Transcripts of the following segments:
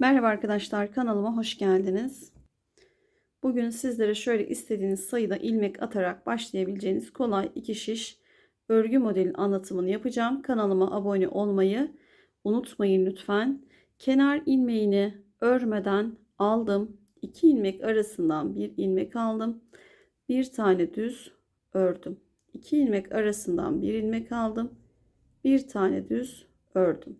Merhaba arkadaşlar kanalıma hoş geldiniz. Bugün sizlere şöyle istediğiniz sayıda ilmek atarak başlayabileceğiniz kolay iki şiş örgü modelin anlatımını yapacağım. Kanalıma abone olmayı unutmayın lütfen. Kenar ilmeğini örmeden aldım. 2 ilmek arasından bir ilmek aldım. Bir tane düz ördüm. 2 ilmek arasından bir ilmek aldım. Bir tane düz ördüm.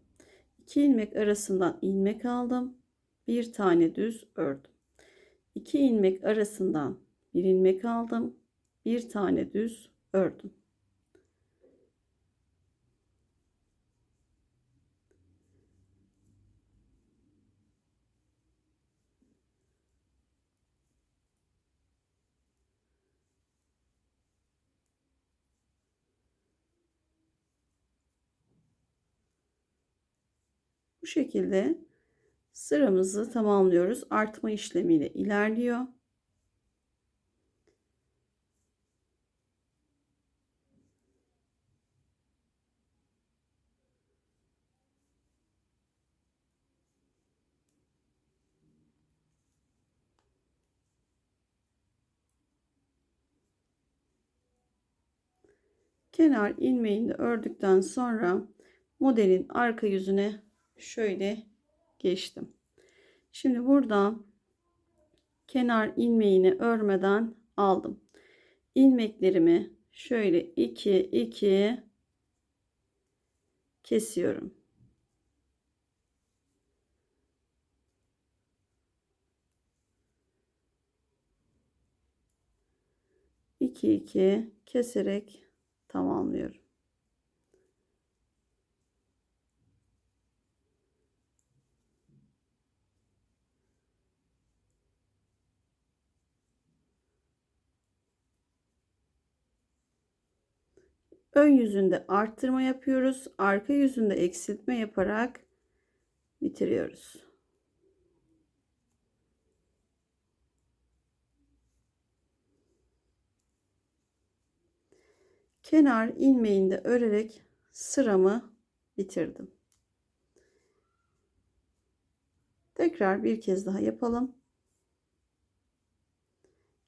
2 ilmek arasından ilmek aldım. Bir tane düz ördüm. 2 ilmek arasından bir ilmek aldım. Bir tane düz ördüm. Şekilde sıramızı tamamlıyoruz. Artma işlemiyle ilerliyor. Kenar ilmeğini ördükten sonra modelin arka yüzüne şöyle geçtim. Şimdi burada kenar ilmeğini örmeden aldım. ilmeklerimi şöyle 2 2 kesiyorum. İki iki keserek tamamlıyorum. Ön yüzünde arttırma yapıyoruz. Arka yüzünde eksiltme yaparak bitiriyoruz. Kenar ilmeğinde örerek sıramı bitirdim. Tekrar bir kez daha yapalım.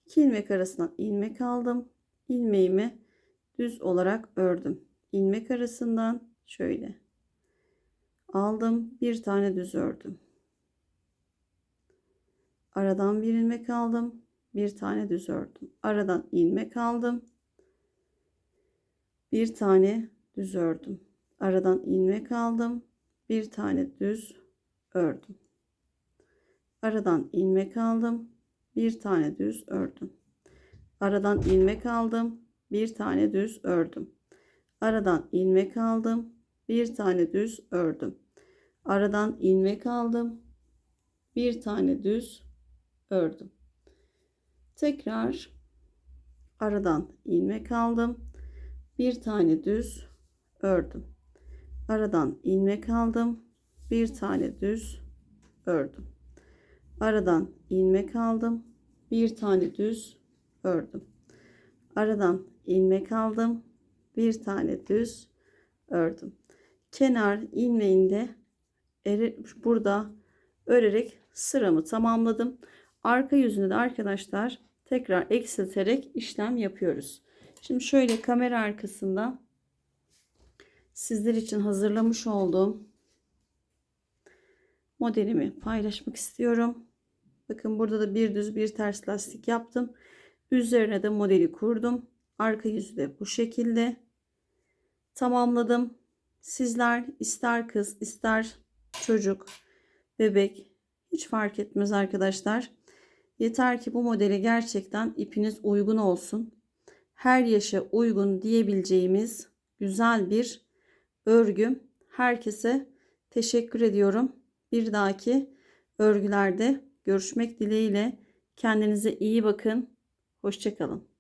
2 ilmek arasından ilmek aldım. ilmeğimi düz olarak ördüm. ilmek arasından şöyle aldım. Bir tane düz ördüm. Aradan bir ilmek aldım. Bir tane düz ördüm. Aradan ilmek aldım. Bir tane düz ördüm. Aradan ilmek aldım. Bir tane düz ördüm. Aradan ilmek aldım. Bir tane düz ördüm. Aradan ilmek aldım bir tane düz ördüm. Aradan ilmek aldım. Bir tane düz ördüm. Aradan ilmek aldım. Bir tane düz ördüm. Tekrar aradan ilmek aldım. Bir tane düz ördüm. Aradan ilmek aldım. Bir tane düz ördüm. Aradan ilmek aldım. Bir tane düz ördüm. Aradan ilmek aldım. Bir tane düz ördüm. Kenar ilmeğinde burada örerek sıramı tamamladım. Arka yüzünü de arkadaşlar tekrar eksilterek işlem yapıyoruz. Şimdi şöyle kamera arkasında sizler için hazırlamış olduğum modelimi paylaşmak istiyorum. Bakın burada da bir düz bir ters lastik yaptım. Üzerine de modeli kurdum. Arka yüzü de bu şekilde tamamladım. Sizler ister kız ister çocuk bebek hiç fark etmez arkadaşlar. Yeter ki bu modele gerçekten ipiniz uygun olsun. Her yaşa uygun diyebileceğimiz güzel bir örgü. Herkese teşekkür ediyorum. Bir dahaki örgülerde görüşmek dileğiyle. Kendinize iyi bakın. Hoşçakalın.